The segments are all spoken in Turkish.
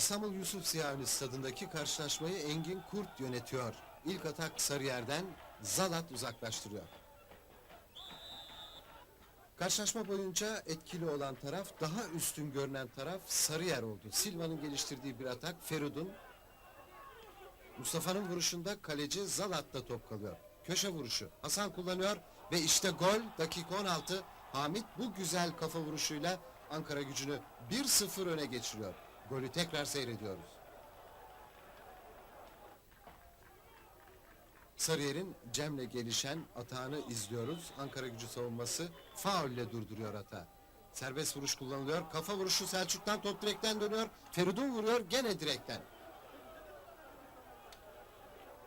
İstanbul Yusuf Ziya stadındaki karşılaşmayı Engin Kurt yönetiyor. İlk atak Sarıyer'den Zalat uzaklaştırıyor. Karşılaşma boyunca etkili olan taraf, daha üstün görünen taraf Sarıyer oldu. Silva'nın geliştirdiği bir atak Ferud'un. Mustafa'nın vuruşunda kaleci Zalat'ta top kalıyor. Köşe vuruşu. Hasan kullanıyor ve işte gol dakika 16. Hamit bu güzel kafa vuruşuyla Ankara gücünü 1-0 öne geçiriyor. Golü tekrar seyrediyoruz. Sarıyer'in Cem'le gelişen atağını izliyoruz. Ankara gücü savunması faulle durduruyor hata. Serbest vuruş kullanılıyor. Kafa vuruşu Selçuk'tan top direkten dönüyor. Feridun vuruyor gene direkten.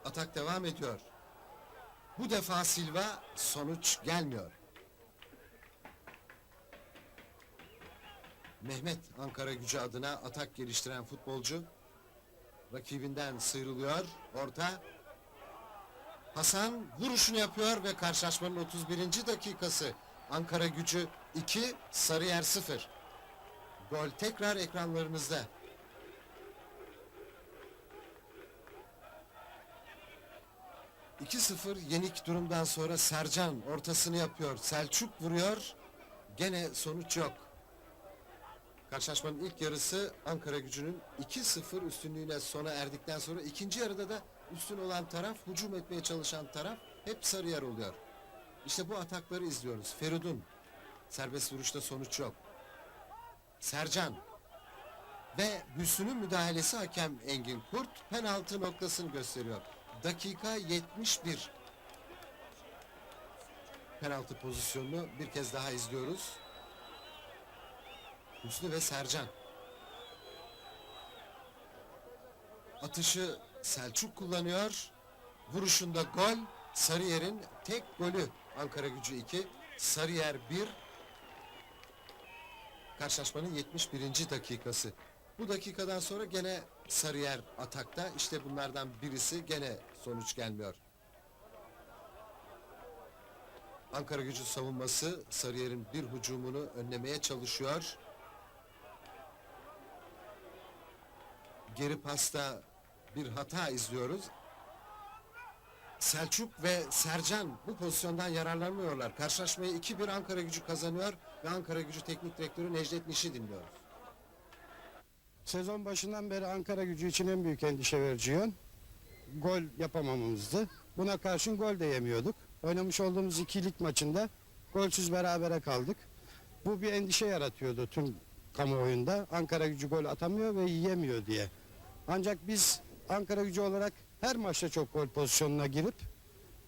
Atak devam ediyor. Bu defa Silva sonuç gelmiyor. Mehmet Ankara gücü adına atak geliştiren futbolcu rakibinden sıyrılıyor. Orta Hasan vuruşunu yapıyor ve karşılaşmanın 31. dakikası Ankara gücü 2 Sarıyer 0. Gol tekrar ekranlarınızda. ...2-0 yenik durumdan sonra Sercan ortasını yapıyor. Selçuk vuruyor. Gene sonuç yok. Karşılaşmanın ilk yarısı Ankara gücünün 2-0 üstünlüğüne sona erdikten sonra ikinci yarıda da üstün olan taraf, hücum etmeye çalışan taraf hep Sarıyer oluyor. İşte bu atakları izliyoruz. Feridun, serbest vuruşta sonuç yok. Sercan ve Hüsnü'nün müdahalesi hakem Engin Kurt penaltı noktasını gösteriyor. Dakika 71. Penaltı pozisyonunu bir kez daha izliyoruz. Hüsnü ve Sercan. Atışı Selçuk kullanıyor. Vuruşunda gol. Sarıyer'in tek golü. Ankara gücü 2. Sarıyer 1. Karşılaşmanın 71. dakikası. Bu dakikadan sonra gene Sarıyer atakta. İşte bunlardan birisi gene sonuç gelmiyor. Ankara gücü savunması Sarıyer'in bir hücumunu önlemeye çalışıyor. Geri pasta bir hata izliyoruz. Selçuk ve Sercan bu pozisyondan yararlanmıyorlar. Karşılaşmayı 2-1 Ankara gücü kazanıyor ve Ankara gücü teknik direktörü Necdet Niş'i dinliyoruz. Sezon başından beri Ankara gücü için en büyük endişe verici yön gol yapamamamızdı. Buna karşın gol de yemiyorduk. Oynamış olduğumuz ikilik maçında golsüz berabere kaldık. Bu bir endişe yaratıyordu tüm kamuoyunda. Ankara gücü gol atamıyor ve yiyemiyor diye. Ancak biz Ankara gücü olarak her maçta çok gol pozisyonuna girip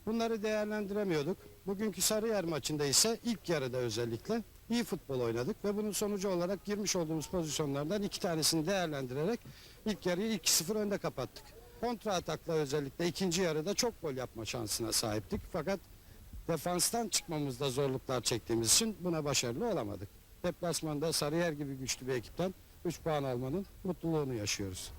bunları değerlendiremiyorduk. Bugünkü Sarıyer maçında ise ilk yarıda özellikle iyi futbol oynadık ve bunun sonucu olarak girmiş olduğumuz pozisyonlardan iki tanesini değerlendirerek ilk yarıyı 2-0 önde kapattık. Kontra atakla özellikle ikinci yarıda çok gol yapma şansına sahiptik. Fakat defanstan çıkmamızda zorluklar çektiğimiz için buna başarılı olamadık. Deplasmanda Sarıyer gibi güçlü bir ekipten 3 puan almanın mutluluğunu yaşıyoruz.